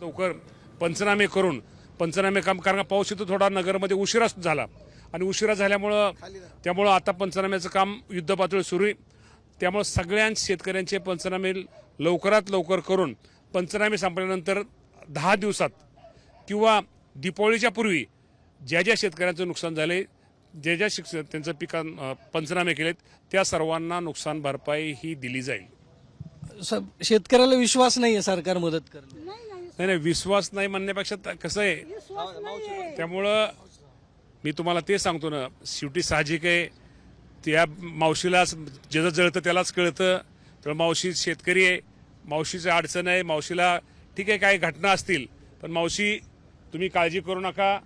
लवकर पंचनामे करून पंचनामे काम कारण का पाऊस इथं थोडा नगरमध्ये उशिरा झाला. आणि उशिरा झाल्यामुळं त्यामुळं आता पंचनाम्याचं काम युद्धपातळी सुरू आहे. त्यामुळं सगळ्या शेतकऱ्यांचे पंचनामे लवकरात लवकर करून पंचनामे संपल्यानंतर दहा दिवसात किंवा दीपावलीच्या पूर्वी ज्या ज्या शेतकऱ्यांचं नुकसान झाले ज्या ज्या शिक्ष त्यांचं पिकां पंचनामे केलेत त्या सर्वांना नुकसान भरपाई ही दिली जाईल. स- शेतकऱ्याला विश्वास नाही आहे सरकार मदत करणे नाही नाही विश्वास नाही म्हणण्यापेक्षा त- कसं आहे त्यामुळं मी तुम्हाला ते सांगतो ना शेवटी साहजिक आहे. त्या मावशीला ज्याचं जळतं त्यालाच कळतं. तर मावशी शेतकरी आहे मावशीचं अडचण आहे मावशीला ठीक आहे काही घटना असतील पण मावशी तुम्ही काळजी करू नका.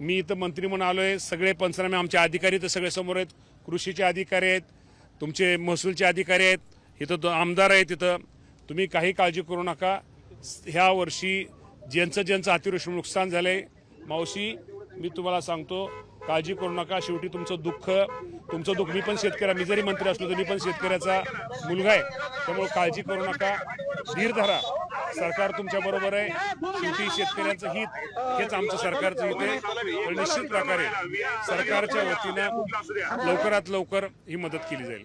मी इथं मंत्री म्हणून आलोय सगळे पंचनामे आमचे अधिकारी तर सगळे समोर आहेत. कृषीचे अधिकारी आहेत तुमचे महसूलचे अधिकारी आहेत. इथं दो- आमदार आहेत इथं. तुम्ही काही काळजी करू नका. ह्या वर्षी ज्यांचं ज्यांचं अतिवृष्टी नुकसान झालं आहे मावशी मी तुम्हाला सांगतो काळजी करू नका. शेवटी तुमचं दुःख तुमचं दुःख मी पण शेतकऱ्या मी जरी मंत्री असलो तरी मी पण शेतकऱ्याचा मुलगा आहे. त्यामुळे काळजी करू नका. धीर धरा. सरकार तुमच्या बरोबर आहे. शेवटी शेतकऱ्यांचं हित हेच आमचं सरकारचं हित आहे. तर निश्चित प्रकारे सरकारच्या वतीनं लवकरात लवकर ही मदत केली जाईल.